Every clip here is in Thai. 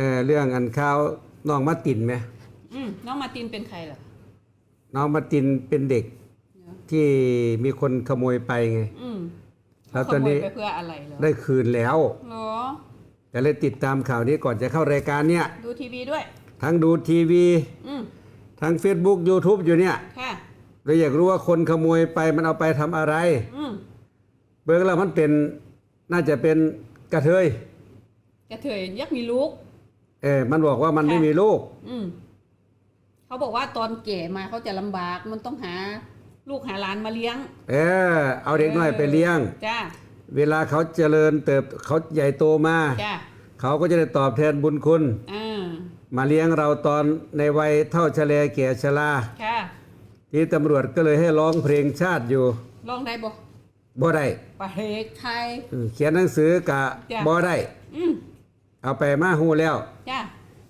เออเรื่องอันข้าวน้องมาตินไหมอืมน้องมาร์ตินเป็นใครเหรอน้องมาตินเป็นเด็กเนอะที่มีคนขโมยไปไงอืมแล้วเขาตอนขโมนี้ยไปเพื่ออะไรเหรอได้คืนแล้วเหรอแต่เลยติดตามข่าวนี้ก่อนจะเข้ารายการเนี่ย ดูทีวีด้วย ทั้งดูทีวีอืมทั้ง Facebook YouTube อยู่เนี่ยค่ะเราอยากรู้ว่าคนขโมยไปมันเอาไปทำอะไร อืมเบิกแล้วมันเป็นน่าจะเป็นกระเทย กระเทยยักษ์มีลูก เออมันบอกว่ามันค่ะไม่มีลูก อืมเขาบอกว่าตอนแก่มาเขาจะลำบากมันต้องหาลูกหาหลานมาเลี้ยง เออ เอาเด็กน้อยไปเลี้ยง จ้าเวลาเขาเจริญเติบเขาใหญ่โตมา จ้าเขาก็จะได้ตอบแทนบุญคุณ อ่ามาเลี้ยงเราตอนในวัยเท่าชะเลแก่ชราค่ะที่ตำรวจก็เลยให้ร้องเพลงชาติอยู่ลองได้บ่บ่ได้ประเทศไทยอืมเขียนหนังสือกะจ้ะ บ่ได้ อืม เอาไปมาหูแล้ว จ้า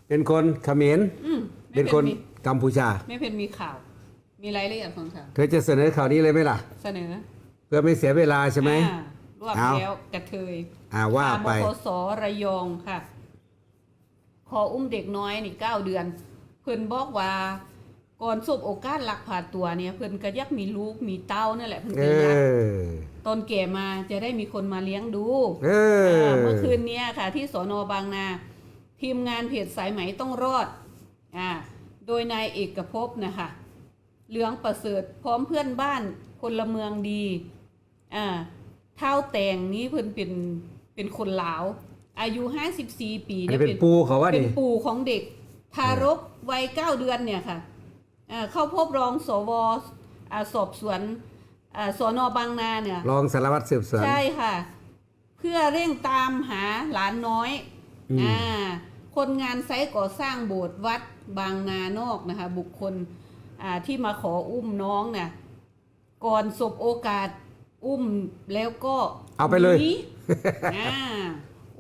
เป็นคนเขมรอืมเป็นคนมีกัมพูชา ไม่เป็นมีข่าว มีรายละเอียดของข่าวเธอจะเสนอข่าวนี้เลยไหมล่ะ เสนอเพื่อไม่เสียเวลาใช่ไหม อ่ารวบเอา แล้วกระเทย อ่าว่าไปบคสระยองค่ะ ขออุ้มเด็กน้อยนี่เก้าเดือน เพิ่นบอกว่าก่อนสบโอกาสลักพาตัวเนี่ย เพิ่นก็ยักมีลูกมีเต้านั่นแหละเพิ่นเอก็ยักอตอ นแก่มาจะได้มีคนมาเลี้ยงดูเออเออเมื่อคืนเนี้ยค่ะ ที่สอนอบางนา ทีมงานเพจสายไหมต้องรอดอ่าโดยนายเอกภพนะคะเหลืองประเสริฐพร้อมเพื่อนบ้านพลเมืองดีอ่าเท้าแต่งนี้เพิ่นเป็นเป็นคนลาว อายุ 54 ปีอันเนี่นี้ยเป็นปูเขาว่าเป็ดินปู่ของเด็ก ทารกวัย 9 เดือนเนี่ยค่ะอ่าเข้าพบรองสวอ่าสอบสวน อ่าสอนอบางนาเนี่ย รองสารวัตรสืบสวน ใช่ค่ะ เพื่อเร่งตามหาหลานน้อยอืม อ่าคนงานไซต์ก่อสร้างโบสถ์วัดบางนานอกนะคะ บุคคลอ่าที่มาขออุ้มน้องเนี่ยก่อนสบโอกาสอุ้มแล้วก็เอาไปเลย หนีอ่า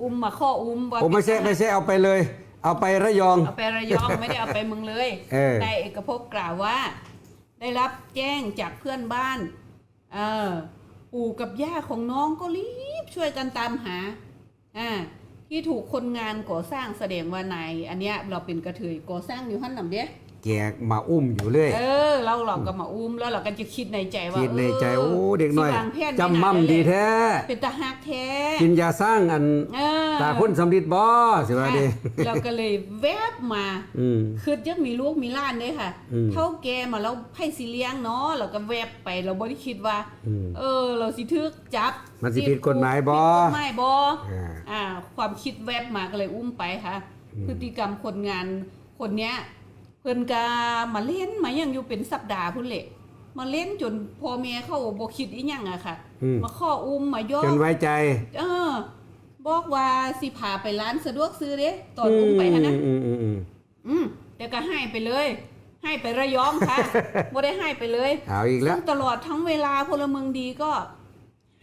อุ้มมาข้ออุ้มว่าผมไม่ใช่ไม่ใช่เอาไปเลย เอาไประยอง เอาไประยองไม่ได้เอาไปเมืองเลย เออ นายเอกภพกล่าวว่า ได้รับแจ้งจากเพื่อนบ้าน เออปู่กับย่าของน้องก็รีบช่วยกันตามหาอ่าที่ถูกคนงานก่อสร้างแสดงว่านายอันเนี้ยเราเป็นกระเทยก่อสร้างอยู่หั่นนำเด้ แกมาอุ้มอยู่เรื่อยเออ เราหลอกกับมาอุ้มแล้วเราก็จะคิดในใจว่าคิดในใจโอ้เด็กน้อยสิวางแผนไว้จำมั่มนานดีแท้ เป็นตาฮักแท้กินยาสร้างอันเออตาคุณสำลิดบ่สิว่าดิค่ะเราก็เลยแวบมาอืมคือยังมีลูกมีหล้านด้วยค่ะอืมเท่าแกมาแล้วไพ่สิเลี้ยงเนาะเราก็แวบไปเราบ่ได้คิดว่าอืมเออ เราสิทึกจับ มันสิผิดกฎหมายบ่ผิดกฎหมายบ่อ่าอ่า ความคิดแวบมาก็เลยอุ้มไปค่ะ พฤติกรรมคนงานคนเนี้ย เพิ่นก็มาเล่นมายังอยู่เป็นสัปดาห์พุ่นแหละมาเล่นจนพ่อแม่เขาบ่คิดอีหยังอะค่ะ อืม มาข้ออุ้มมายอจนกไว้ใจ เออ บอกว่าสิพาไปร้านสะดวกซื้อเด้ตอนอุ้มไปหั่นนะอืมอืมอืมอืมแต่ก็ให้ไปเลย ให้ไประยองค่ะ บ่ได้ให้ไปเลย เอาอีกแล้ว ซึ่งตลอดทั้งเวลาพลเมืองดีก็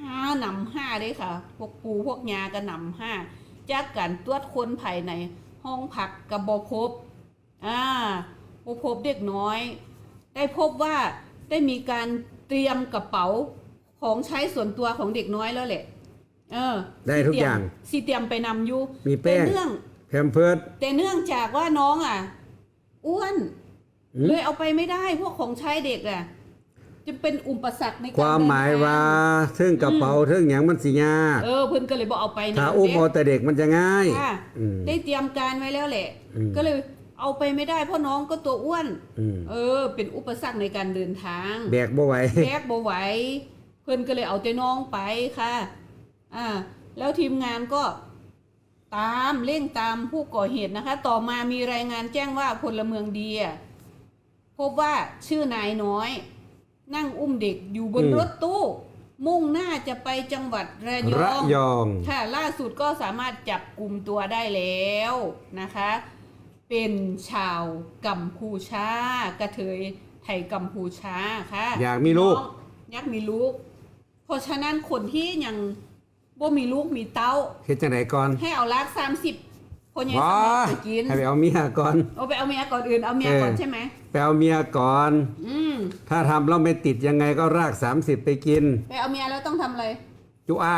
หานำห้าได้ค่ะ พวกปูพวกยาก็นำห้าจากการตรวจคนภายในห้องพักกับบพบ อ่าบพบเด็กน้อย ได้พบว่าได้มีการเตรียมกระเป๋าของใช้ส่วนตัวของเด็กน้อยแล้วแหละ เออ ได้ทุกอย่างสิเตรียมไปนำอยู่มีแป้งต่เนื่องแพมเพิร์ดแต่เนื่องจากว่าน้องอะ อ้วนอืมเลยเอาไปไม่ได้พวกของใช้เด็กอะจะเป็นอุปสรรคในการความหมายว่าเทิงกระเป๋าเทิงหยังมันสิยากเออเพิ่นก็เลยบอกเอาไปนะถ้าอุ้มเด็เอากแต่เด็กมันจะง่ายค่ะอืมได้เตรียมการไว้แล้วแหละอืมก็เลย เอาไปไม่ได้เพราะน้องก็ตัวอ้วน อืมเออ เป็นอุปสรรคในการเดินทาง แบกบ่ไหว แบกบ่ไหวเพิ่นก็เลยเอาแต่น้องไปค่ะ อ่า แล้วทีมงานก็ตามเร่งตามผู้ก่อเหตุนะคะ ต่อมามีรายงานแจ้งว่าพลเมืองดีอะพบว่าชื่อนายน้อย นั่งอุ้มเด็กอยู่บนอืม รถตู้ มุ่งหน้าจะไปจังหวัดระยระอง ยอง ค่ะล่าสุดก็สามารถจับกลุ่มตัวได้แล้วนะคะ เป็นชาวกัมพูชากระเทยไทยกัมพูชาค่ะอยากมีลูก น้องอยากมีลูก เพราะฉะนั้นคนที่ยังบ่มีลูกมีเต้า เฮ็ดจังไดก่อนให้เอาลักสามสิบคนยังว้าสมัครไปกินให้ไปเอาเมียก่อน เอาไปเอาเมียก่อนอื่นเอาเมียก่อนเออ ใช่ไหมไปเอาเมียก่อน อืมถ้าทำแล้วไม่ติดยังไงก็ราก 30 ไปกิน ไปเอาเมียแล้วต้องทำอะไร จุอ้า